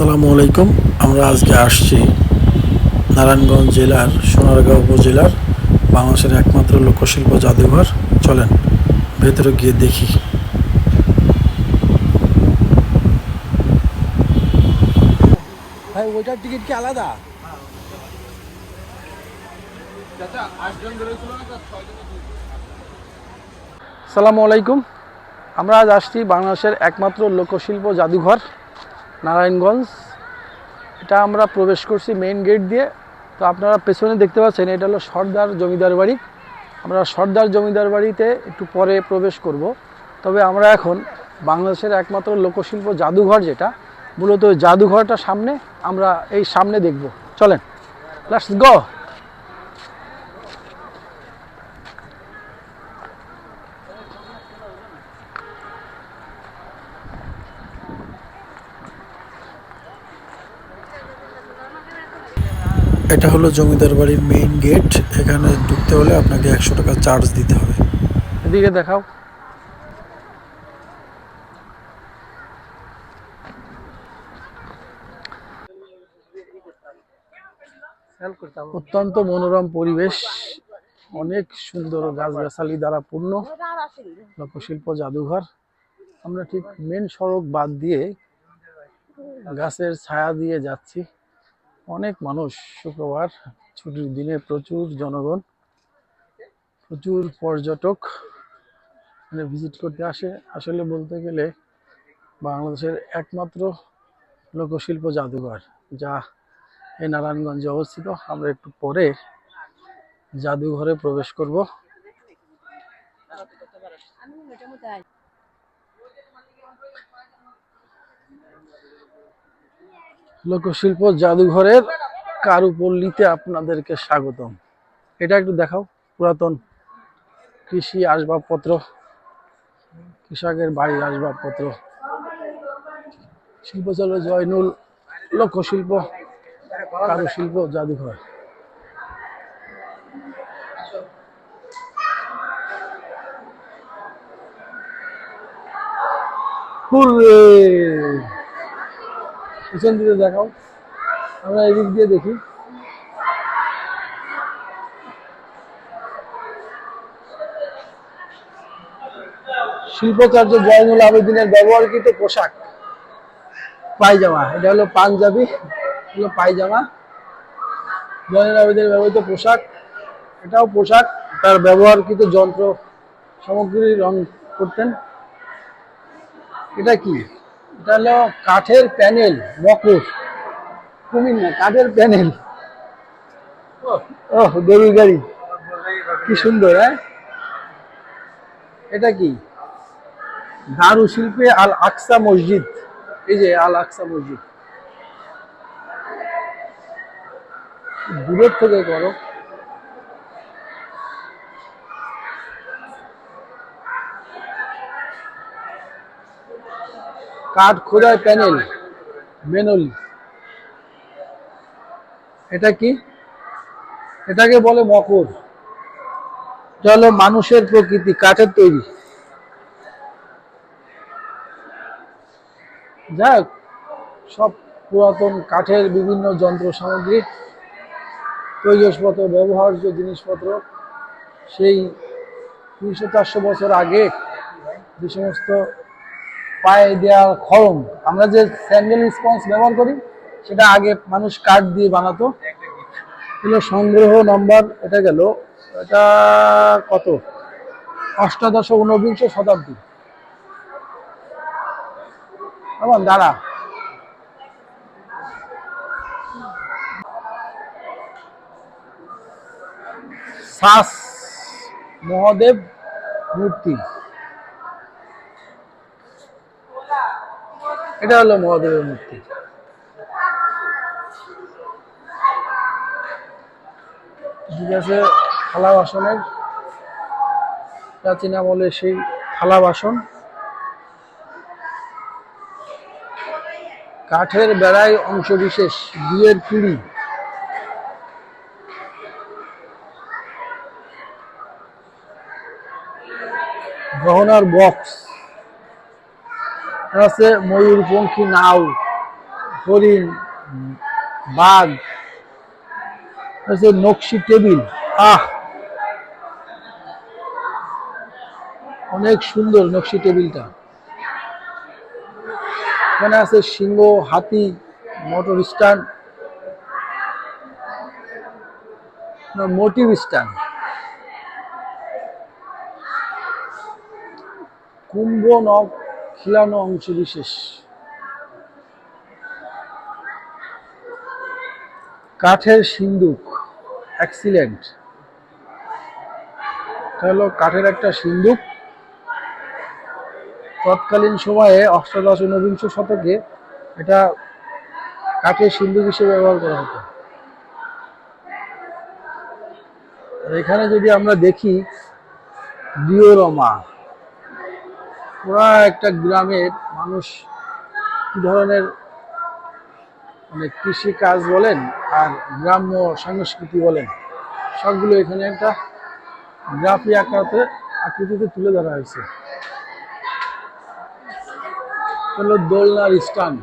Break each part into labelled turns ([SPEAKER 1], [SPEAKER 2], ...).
[SPEAKER 1] আসসালামু আলাইকুম। আমরা আজকে আসছি নারায়ণগঞ্জ জেলার সোনারগাঁও উপজেলার বাংলাদেশের একমাত্র লোকশিল্প জাদুঘর। চলেন ভেতরে গিয়ে দেখি।
[SPEAKER 2] ভাই ওইটার টিকিট কি আলাদা? সালামু আলাইকুম। আমরা আজ আসছি বাংলাদেশের একমাত্র লোকশিল্প জাদুঘর। নারায়ণগঞ্জ। এটা আমরা প্রবেশ করছি মেইন গেট দিয়ে। তো আপনারা পেছনে দেখতে পাচ্ছেন, এটা হলো সর্দার জমিদার বাড়ি। আমরা সর্দার জমিদার বাড়িতে একটু পরে প্রবেশ করব। তবে আমরা এখন বাংলাদেশের একমাত্র লোকশিল্প জাদুঘর যেটা, মূলত জাদুঘরটা সামনে, আমরা এই সামনে দেখব। চলেন লাস্ট গো
[SPEAKER 1] এটা হলো জমিদার বাড়ির মেইন গেট এখানে ঢুকতে হলে আপনাকে একশো টাকা চার্জ দিতে হবে।
[SPEAKER 2] এদিকে দেখাও। অত্যন্ত মনোরম পরিবেশ। অনেক সুন্দর গাছগাছালি দ্বারা পূর্ণ। লোকশিল্প জাদুঘর। আমরা ঠিক মেন সড়ক বাদ দিয়ে গাছের ছায়া দিয়ে যাচ্ছি। অনেক মানুষ শুক্রবার ছুটির দিনে প্রচুর জনগণ, প্রচুর পর্যটক এখানে ভিজিট করতে আসে। আসলে বলতে গেলে বাংলাদেশের একমাত্র লোকশিল্প জাদুঘর, যা এই নারায়ণগঞ্জে অবস্থিত। আমরা একটু পরে জাদুঘরে প্রবেশ করব। লোকশিল্প জাদুঘরের কারুপল্লীতে আপনাদেরকে স্বাগতম। এটা একটু দেখাও, পুরাতন কৃষি আসবাবপত্র, কৃষকের বাড়ির আসবাবপত্র। শিল্পচল জয়নুল লোকশিল্প, কারুশিল্প জাদুঘর। হুররে! পিছন দিকে দেখাও। আমরা এদিক দিয়ে দেখি। শিল্পকার্য জয়নুল আবেদিনের ব্যবহারকৃত পোশাক। পায়জামা। এটা হলো পাঞ্জাবি হলো পায়জামা। জয়নুল আবেদিনের ব্যবহৃত পোশাক। এটাও পোশাক। তার ব্যবহারকৃত যন্ত্র সামগ্রী রং করতেন। এটা কি? এটা হলো কাঠের প্যানেল মকুর কুমির না, কাঠের প্যানেল। ও গরুর গাড়ি কি সুন্দর হ্যাঁ? এটা কি? দারু শিল্পে আল আকসা মসজিদ। এই যে আল আকসা মসজিদ। দূরের থেকে করো। কাঠ খোদাই প্যানেল, মেনলি। এটা কি? এটাকে বলে মকর। হলো মানুষের প্রকৃতি, কাঠের তৈরি। যাক, সব পুরাতন কাঠের বিভিন্ন যন্ত্র সামগ্রী তৈজসপত্র ব্যবহার্য জিনিসপত্র, সেই তিনশো চারশো বছর আগে যে সমস্ত পায়ে দেওয়া খরম। আমরা যে স্যান্ডেল স্পঞ্জ ব্যবহার করি, সেটা আগে মানুষ কাঠ দিয়ে বানাতো। এগুলো সংগ্রহ নম্বর এটা গেল, এটা কত? অষ্টাদশ ঊনবিংশ শতাব্দী দাঁড়া। শ্বাস মহাদেব মূর্তি। এটা হলো মহাদেবের মূর্তি। ঠিক আছে, থালা বাসনের প্রাচীন আমলের সেই থালা বাসন। কাঠের বেড়ায় অংশ বিশেষ বিয়ের পিঁড়ি। গহনার বক্স। আছে ময়ূরপঙ্খী নাও, হরিণ, বাঘ, হচ্ছে নকশি টেবিল। আহ! অনেক সুন্দর নকশি টেবিলটা। এখানে আছে সিংহ, হাতি, মোটর স্ট্যান্ড, মোটিভ স্ট্যান্ড। কুম্ভ নখ খিলানো অংশ বিশেষ। কাঠের সিন্দুক এক্সিলেন্ট হলো কাঠের একটা সিন্দুক। তৎকালীন সময়ে অষ্টাদশ ঊনবিংশ শতকে এটা কাঠের সিন্দুক হিসেবে ব্যবহার করা হতো। এখানে যদি আমরা দেখি ডিওরমা পুরা একটা গ্রামের মানুষ কি ধরনের মানে কৃষি কাজ বলেন আর গ্রাম্য সংস্কৃতি বলেন, সবগুলো এখানে একটা গ্রাফি আকারে আকৃতিতে তুলে ধরা হয়েছে। হলো দোলনার স্ট্যান্ড।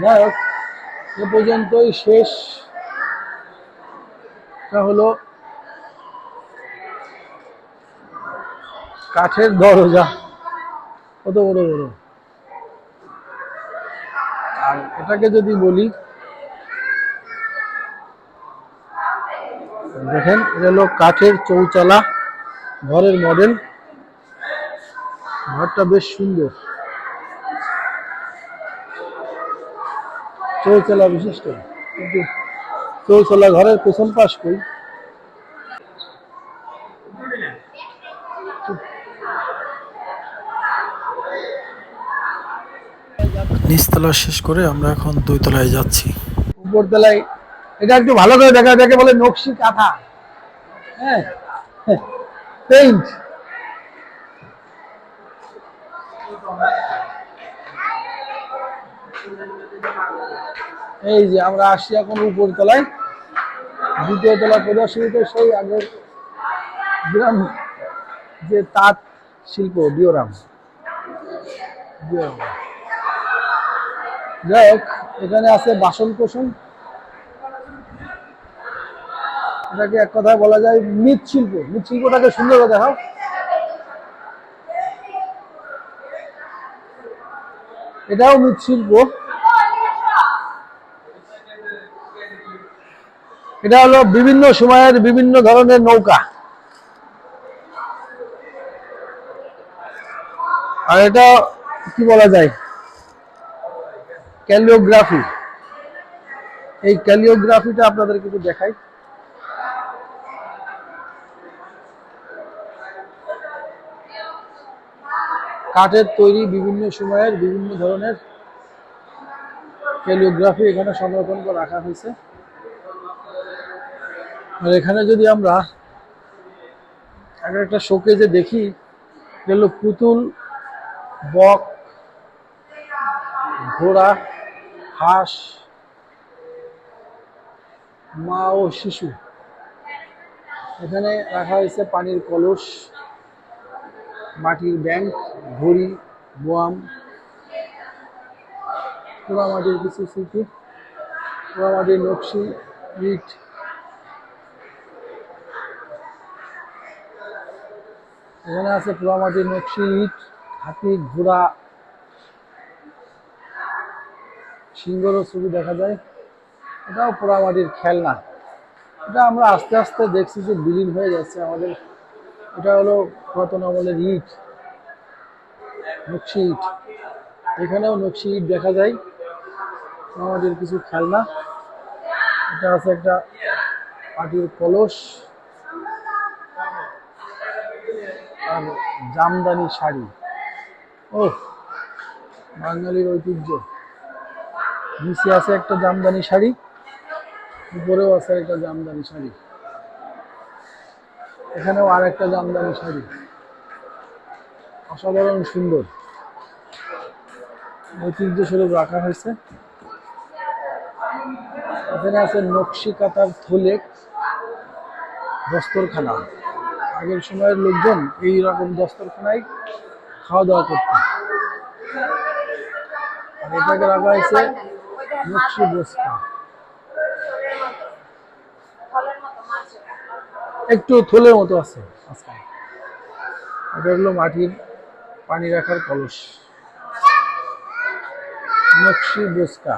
[SPEAKER 2] যাই হোক, এ পর্যন্তই শেষ। এটা হলো কাঠের দরজা। কত বড় বড়। আর এটাকে যদি বলি, দেখেন, এটা হলো কাঠের চৌচালা, ঘরের মডেল ঘরটা বেশ সুন্দর। চৌচালা বিশিষ্ট। কিন্তু চৌচালা ঘরের পেছন পাশ কই?
[SPEAKER 1] নিচতলা শেষ করে আমরা এখন দুই তলায় যাচ্ছি।
[SPEAKER 2] উপরতলায়, এটা একটু ভালো করে দেখা দেখে বলে নকশি কাঁথা। হ্যাঁ পেইন্ট এই যে আমরা আসছি এখন উপরতলায়। দ্বিতীয় তলা প্রদর্শনীতে সেই আগের গ্রাম, যে তাঁত শিল্প ডিওরাম ডিওরাম যাই হোক, এখানে আছে বাসন কোসন। এটাকে এক কথায় বলা যায় মৃৎশিল্প মৃৎশিল্পটাকে সুন্দর করে দেখাও। এটাও মৃৎশিল্প এটা হলো বিভিন্ন সময়ের বিভিন্ন ধরনের নৌকা। আর এটা কি বলা যায়? ক্যালিওগ্রাফি। এই ক্যালিওগ্রাফিটা আপনাদের কিছু দেখাই। কাঠের তৈরি বিভিন্ন সময়ের বিভিন্ন ধরনের ক্যালিওগ্রাফি এখানে সংরক্ষণ করে রাখা হয়েছে। আর এখানে যদি আমরা একটা শোকেজে দেখি এগুলো পুতুল, বক, ঘোড়া হাঁস, মা ও শিশু। এখানে রাখা হয়েছে পানির কলস, মাটির ব্যাংক, ঘড়ি বোয়াম পোড়ামাটির কিছু স্মৃতি পোড়ামাটির নকশি, ইট। এখানে আছে পোড়ামাটির নকশি, ইট হাতি ঘোড়া সিংহরও ছবি দেখা যায়, এটাও পোড়ামাটির খেলনা। এটা আমরা আস্তে আস্তে দেখছি যে বিলীন হয়ে যাচ্ছে আমাদের। এটা হলো পুরাতন আমলের ইট, নকশি ইট। এখানেও নকশি ইট দেখা যায় আমাদের কিছু খেলনা। এটা আছে একটা মাটির কলস আর জামদানি শাড়ি। ও বাঙালির ঐতিহ্য। নিচে আছে একটা জামদানি শাড়ি, উপরেও আছে একটা জামদানি শাড়ি। এখানেও আর একটা জামদানি শাড়ি। অসাধারণ সুন্দর। ঐতিহ্য স্বরূপ রাখা হয়েছে। এখানে আছে নকশি কাতার থলে, দস্তরখানা। আগের সময়ের লোকজন এই রকম দস্তরখানায় খাওয়া দাওয়া করত এটাকে রাখা হয়েছে নকশি বস্তা একটু থলের মতো আছে এটা হলো মাটির পানি রাখার কলস। নকশি বস্কা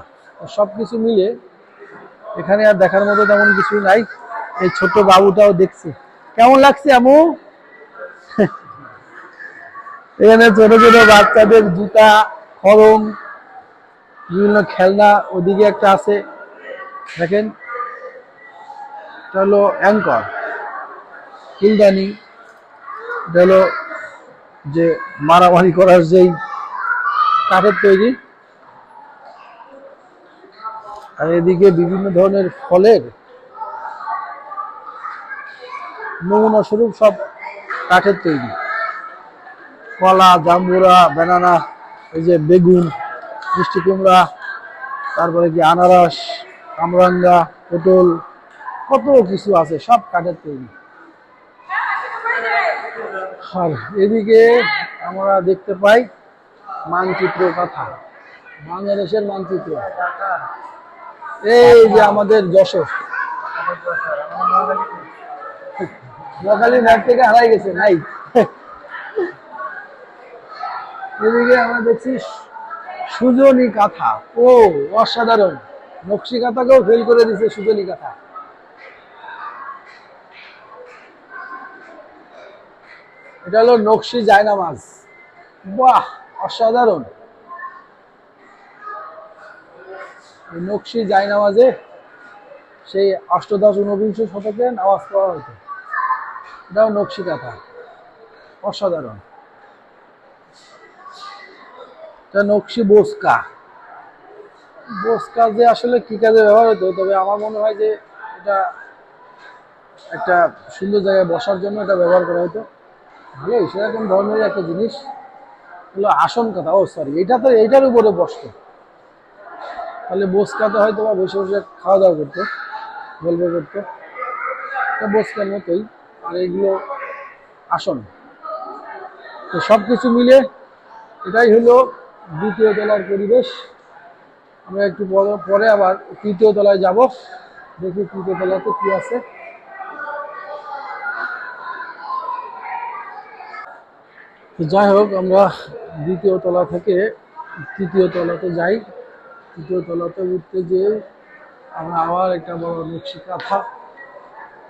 [SPEAKER 2] সব কিছু মিলে এখানে আর দেখার মতো তেমন কিছু নাই। এই ছোট্ট বাবুটাও দেখছি। কেমন লাগছে আমু এখানে ছোট ছোট বাচ্চাদের জুতা খরম বিভিন্ন খেলনা ওদিকে একটা আছে, দেখেন। এটা হলো অ্যাঙ্কর ফুলদানি এটা হলো যে মারামারি করার যেই কাঠের তৈরি। আর এদিকে বিভিন্ন ধরনের ফলের নমুনা স্বরূপ সব কাঠের তৈরি। কলা, জাম্বুরা বেনানা এই যে বেগুন মিষ্টি কুমড়া, তারপরে কি আনারস, কামরাঙ্গা, পটল, কত কিছু আছে, সব কাঠের তৈরি। আর এদিকে আমরা দেখতে পাই মানচিত্র কথা, বাংলাদেশের মানচিত্র। এই যে আমাদের যশোর। নোয়াখালী ম্যাপ থেকে হারাই গেছে, নাই। এদিকে আমরা দেখছি সুজনী কাঁথা। ও, অসাধারণ। নকশি কাঁথাকেও ফেল করে দিছে সুজনী কাঁথা। এটা হলো নকশি জায়নামাজ। বাহ, অসাধারণ। নকশি জায়নামাজে সেই অষ্টদশ ঊনবিংশ শতকে নামাজ পড়া হতো। এটাও নকশি কাঁথা। অসাধারণ। এটা নকশি বোসকা। বোসকা যে আসলে কি কাজে ব্যবহার হতো, তবে আমার মনে হয় যে এটা একটা সুন্দর জায়গায় বসার জন্য এটা ব্যবহার করা হতো। ভালোই সেরকম ধরনের একটা জিনিস হলো আসন কথা। ও সরি এটা তো এইটার উপরে বসতো। তাহলে বোসকাতে হয়তো বা বসে বসে খাওয়া দাওয়া করতো, গল্প করতো। বোসকার মতোই, আর এইগুলো আসন তো সব কিছু মিলে এটাই হলো দ্বিতীয় তলার পরিবেশ। আমরা একটু পরে- আবার তৃতীয় তলায় যাব। দেখি তৃতীয় তলাতে কি আছে। যাই হোক, আমরা দ্বিতীয় তলা থেকে তৃতীয় তলাতে যাই। তৃতীয় তলাতে উঠতে যেয়ে আমরা আবার একটা বড় নকশি কাঁথা,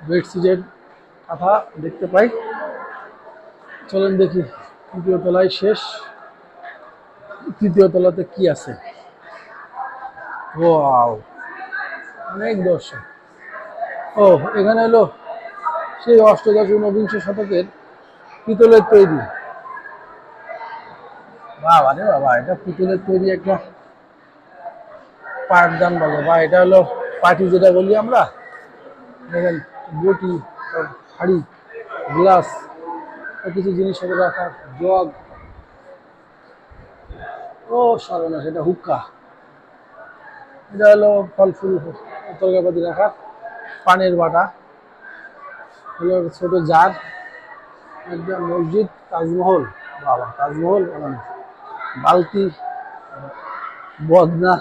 [SPEAKER 2] বেডশিটের কাঁথা দেখতে পাই। চলেন দেখি তৃতীয় তলায় শেষ। তৃতীয় তলাতে কি আছে? ওয়াও। অনেক দর্শক। ও এখানে হলো সেই অষ্টদশ ঊনবিংশ শতকের পিতলের তৈরি। বাবা রে বাবা এটা পিতলের তৈরি একটা পাটদান বলে বা এটা হলো পাটি যেটা বলি আমরা? দেখেন বটি হাড়ি গ্লাস কিছু জিনিসপত্র রাখার জগ। ও সর্বনা সেটা হুক্কা। এটা হলো ফল ফুল তরকারিপাতি রাখা। পানের বাটা। হলো ছোট জার। একদম মসজিদ, তাজমহল। বাবা, তাজমহল বালতি, বদনা,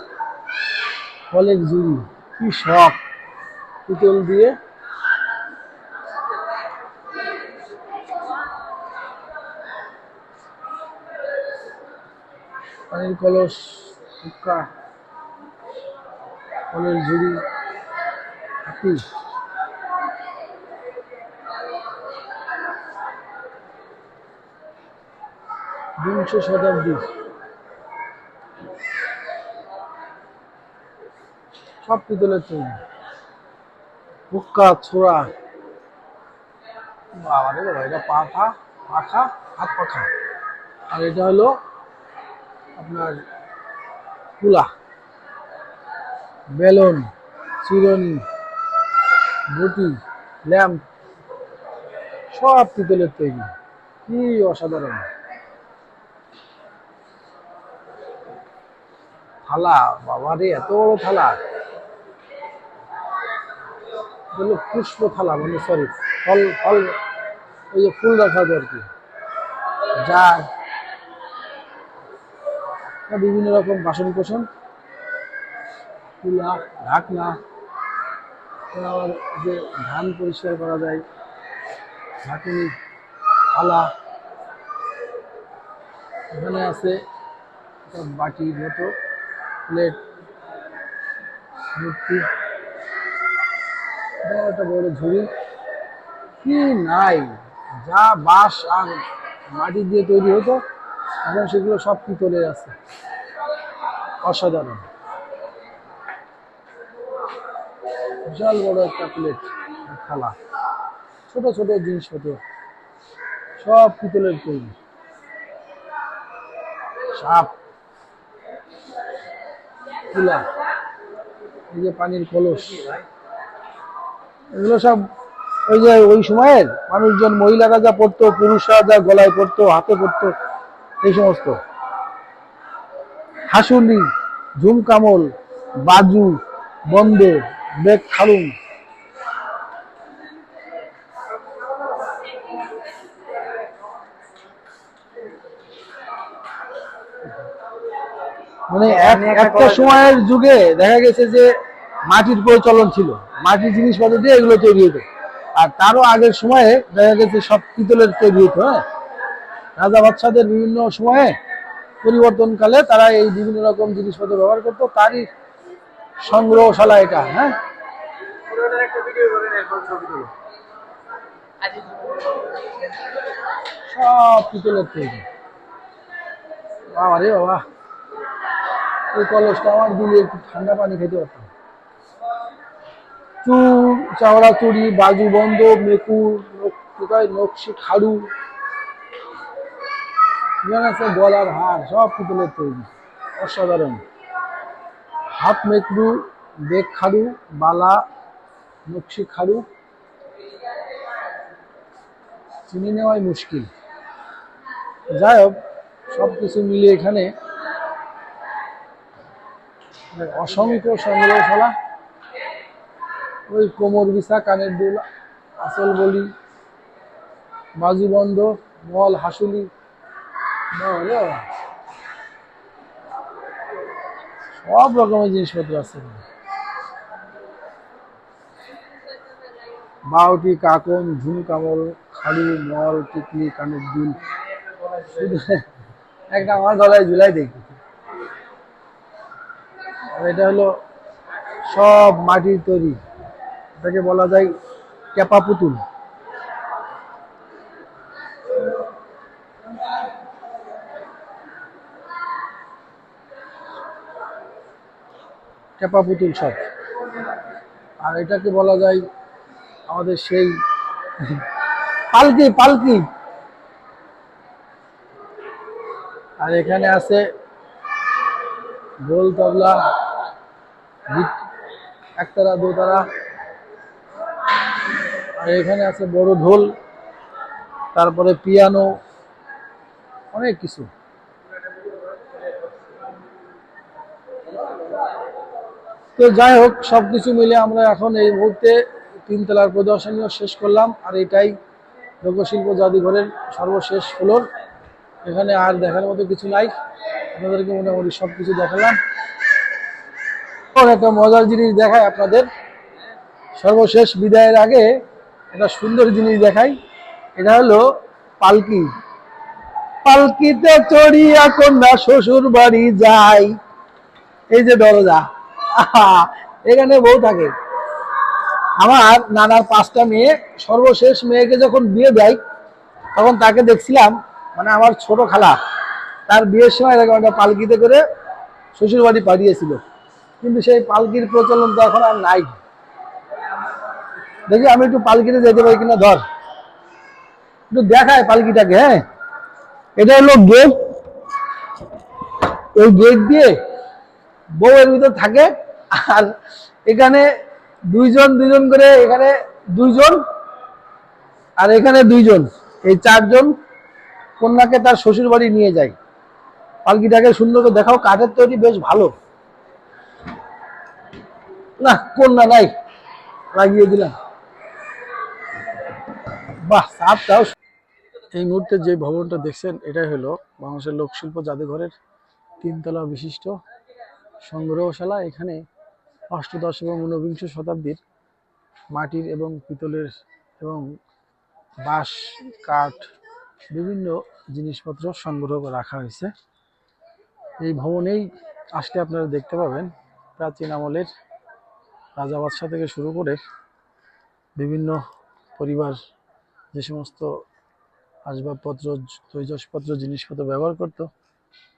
[SPEAKER 2] ফলের ঝুড়ি। কি শখ। পিতল দিয়ে পানির কলস হুক্কা ফলের ঝুড়ি, হাতি। বিংশ শতাব্দী। সব পিতলের তৈরি। হুক্কা, ছোড়া। বাবা রে এটা পাখা পাখা হাত পাখা। আর এটা হলো আপনার কুলা বেলুন, চিরনি, বটি, ল্যাম্প, সব পিতলের তৈরি। কি অসাধারণ। থালা বাবা রে এত বড় থালা। পুষ্প থালা মানে সরি, ফল ফল ওই যে ফুল রাখা যায় আর কি। আর বিভিন্ন রকম বাসন কোসন। তুলা ঢাকনা, আবার যে ধান পরিষ্কার করা যায়, ঢাকুনি, থালা। এখানে আছে বাটির মতো প্লেট, মূর্তি। একটা বড় ঝুড়ি। কি নাই? যা বাঁশ আর মাটি দিয়ে তৈরি হতো এখন সেগুলো সব পিতলের আছে অসাধারণ। বিশাল বড় একটা প্লেট থালা। ছোট ছোট জিনিস জিনিসপত্র। সব পিতলের তৈরি। সাপ। তুলা। এই যে পানির কলস। এগুলো সব ওই যে ওই সময়ের মানুষজন, মহিলারা যা পড়তো, পুরুষরা যা গলায় পড়তো, হাতে পড়তো এই সমস্ত। হাসুলি ঝুমকামল বাজু বন্দে বেগ খালুম। মানে একটা সময়ের যুগে দেখা গেছে যে মাটির প্রচলন ছিল। মাটির জিনিসপত্র দিয়ে এগুলো তৈরি হতো। আর তারও আগের সময়ে দেখা গেছে সব পিতলের তৈরি হতো হ্যাঁ? রাজা বাচ্চাদের বিভিন্ন সময়ে পরিবর্তনকালে তারা এই বিভিন্ন রকম জিনিসপত্র ব্যবহার করতো তারই সংগ্রহশালা এটা হ্যাঁ সব পিতলের তৈরি বাবা রে বাবা এই কলসটা আমার দিলে একটু ঠান্ডা পানি খেতে পারতাম চুর চাওড়া চুড়ি বাজু বন্ধ মেকুর নক- নকশি খাড়ু এখানে আছে গলার হার, সব পিতলের তৈরি। অসাধারণ। হাত মেকরু বেগ খাড়ু, বালা, নকশি খাড়ু। চিনি নেওয়াই মুশকিল। যাই হোক সব কিছু মিলিয়ে এখানে অসংখ্য সংগ্রহশালা। ওই কোমর বিছা, কানের দুল আসল বলি বাজুবন্ধ মল হাসুলি বাবা। সব রকমের জিনিসপত্র আছে। বাউটি, কাকন ঝুমকামল খালি মল, টিকলি, কানের দুল একটা আমার গলায় জুলাই দেখি এটা হলো সব মাটির তৈরি এটাকে বলা যায় ক্যাপা পুতুল ক্যাপা পুতুল সব। আর এটাকে বলা যায় আমাদের সেই পালকি পালকি। আর এখানে আছে ঢোল তবলা একতারা, দোতারা। আর এখানে আছে বড় ঢোল, তারপরে পিয়ানো, অনেক কিছু। তো যাই হোক সব কিছু মিলে আমরা এখন এই মুহূর্তে তিনতলার প্রদর্শনীও শেষ করলাম, আর এটাই লোকশিল্প জাদুঘরের সর্বশেষ ফ্লোর। এখানে আর দেখার মতো কিছু নাই, আপনাদেরকে মোটামুটি সব কিছু দেখালাম একটা মজার জিনিস দেখায় আপনাদের। সর্বশেষ বিদায়ের আগে একটা সুন্দর জিনিস দেখাই, এটা হলো পালকি। পালকিতে চড়িয়া কন্যা শ্বশুর বাড়ি যায় এই যে দরজা। এখানে বউ থাকে। আমার নানার পাঁচটা মেয়ে, সর্বশেষ মেয়েকে যখন বিয়ে দেয়, তখন তাকে দেখছিলাম মানে আমার ছোট খালা, তার বিয়ের সময় এরকম একটা পালকিতে করে শ্বশুর বাড়ি পাঠিয়েছিল। কিন্তু সেই পালকির প্রচলন তো এখন আর নাই। দেখি আমি একটু পালকিতে যেতে পারি কিনা, ধর। একটু দেখায় পালকিটাকে হ্যাঁ। এটা হলো গেট। ওই গেট দিয়ে বউয়ের ভিতর থাকে। আর এখানে দুইজন দুইজন করে এখানে দুইজন আর এখানে দুইজন। এই চারজন কন্যাকে তার শ্বশুর বাড়ি নিয়ে যায়। পালকিটাকে সুন্দর করে দেখাও, কাঠের তৈরি বেশ ভালো। না, কন্যা নাই, লাগিয়ে দিলাম। বাহ, সাপটাও এই মুহূর্তে যে ভবনটা দেখছেন, এটাই হলো বাংলাদেশের লোকশিল্প জাদুঘরের তিনতলা বিশিষ্ট সংগ্রহশালা এখানে অষ্টদশ এবং ঊনবিংশ শতাব্দীর মাটির এবং পিতলের এবং বাঁশ, কাঠ, বিভিন্ন জিনিসপত্র সংগ্রহ রাখা হয়েছে। এই ভবনেই আসলে আপনারা দেখতে পাবেন প্রাচীন আমলের রাজা বাদশাহ থেকে শুরু করে বিভিন্ন পরিবার, যে সমস্ত আসবাবপত্র, তৈজসপত্র, জিনিসপত্র ব্যবহার করতো,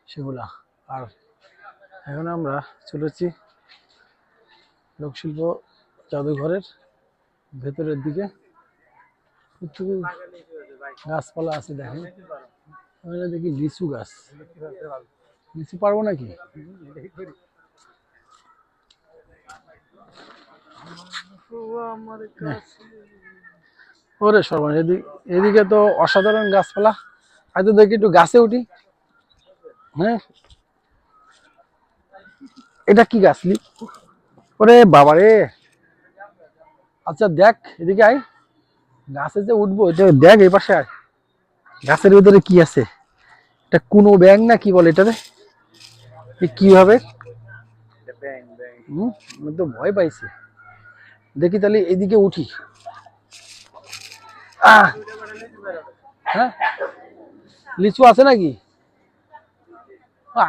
[SPEAKER 2] সেগুলা আর এখন আমরা চলেছি লোকশিল্প জাদুঘরের ভেতরের দিকে। গাছপালা আছে দেখেন। দেখি লিচু গাছ। লিচু পারব নাকি? ওরে সর্বন এদিকে এদিকে তো অসাধারণ গাছপালা। হয়তো দেখি একটু গাছে উঠি। হ্যাঁ? এটা কি গাছ, লি? ওরে বাবা রে আচ্ছা দেখ, এদিকে আয়। গাছে যে উঠবো এটা দেখ, এই পাশে আয়। গাছের ভিতরে কি আছে? এটা কোনো ব্যাং না কি বলে এটারে? এ কি হবে? হুম, আমি তো ভয় পাইছি। দেখি তাহলে এদিকে উঠি। হ্যাঁ? লিচু আছে নাকি?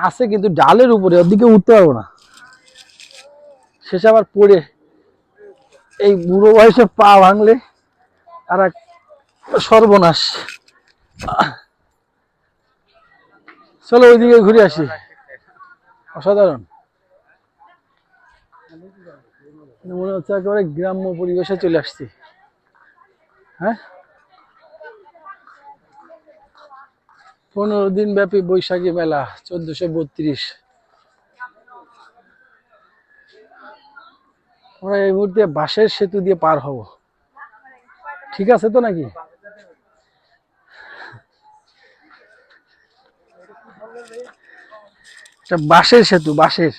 [SPEAKER 2] আছে কিন্তু ডালের উপরে, ওদিকে উঠতে পারব না। শেষে আবার পড়ে। এই বুড়ো বয়সে পা ভাঙলে আর এক সর্বনাশ। চলো ওইদিকে ঘুরে আসি। অসাধারণ। মনে হচ্ছে একেবারে গ্রাম্য পরিবেশে চলে আসছি। হ্যাঁ? পনেরো দিন ব্যাপী বৈশাখী মেলা, চোদ্দশো বত্রিশ। আমরা এই মুহূর্তে বাঁশের সেতু দিয়ে পার হব। ঠিক আছে তো নাকি? বাঁশের সেতু, বাঁশের।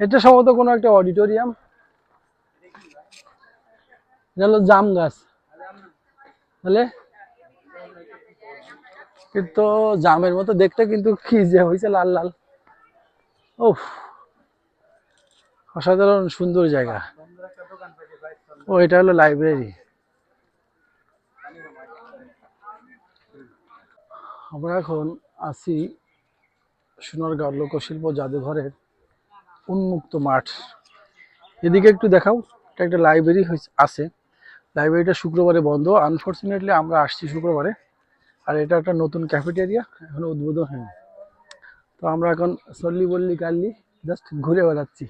[SPEAKER 2] এটা সম্ভবত কোনো একটা অডিটোরিয়াম। এটা হলো জাম গাছ। তাহলে? কিন্তু জামের মতো দেখতে কিন্তু কি যে হয়েছে লাল লাল। ওফ অসাধারণ সুন্দর জায়গা। ও, এটা হলো লাইব্রেরি আমরা এখন আছি সোনারগাঁও লোকশিল্প জাদুঘরের উন্মুক্ত মাঠ। এদিকে একটু দেখাও, এটা একটা লাইব্রেরি আছে। লাইব্রেরিটা শুক্রবারে বন্ধ। আনফর্চুনেটলি আমরা আসছি শুক্রবারে। আর এটা একটা নতুন ক্যাফেটেরিয়া এখনও উদ্বোধন হয়নি। তো আমরা এখন সল্লি বললি কাল্লি জাস্ট ঘুরে বেড়াচ্ছি।